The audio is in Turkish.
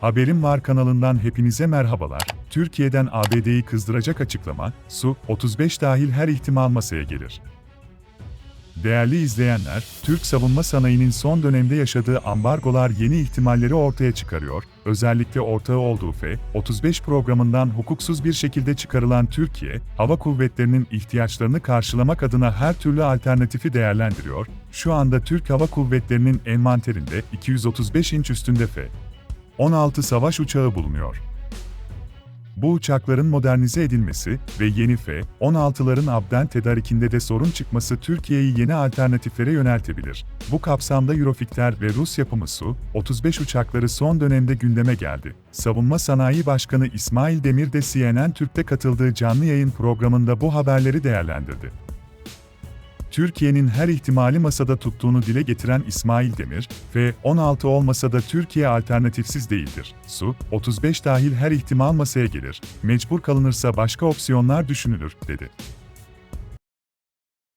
Haberim Var kanalından hepinize merhabalar. Türkiye'den ABD'yi kızdıracak açıklama, Su-35 dahil her ihtimal masaya gelir. Değerli izleyenler, Türk savunma sanayinin son dönemde yaşadığı ambargolar yeni ihtimalleri ortaya çıkarıyor. Özellikle ortağı olduğu F-35 programından hukuksuz bir şekilde çıkarılan Türkiye, hava kuvvetlerinin ihtiyaçlarını karşılamak adına her türlü alternatifi değerlendiriyor. Şu anda Türk Hava Kuvvetleri'nin envanterinde 235 inç üstünde F-16 savaş uçağı bulunuyor. Bu uçakların modernize edilmesi ve yeni F-16'ların abden tedarikinde de sorun çıkması Türkiye'yi yeni alternatiflere yöneltebilir. Bu kapsamda Eurofighter ve Rus yapımı Su-35 uçakları son dönemde gündeme geldi. Savunma Sanayi Başkanı İsmail Demir de CNN Türk'te katıldığı canlı yayın programında bu haberleri değerlendirdi. Türkiye'nin her ihtimali masada tuttuğunu dile getiren İsmail Demir, F-16 olmasa da Türkiye alternatifsiz değildir. Su-35 dahil her ihtimal masaya gelir. Mecbur kalınırsa başka opsiyonlar düşünülür, dedi.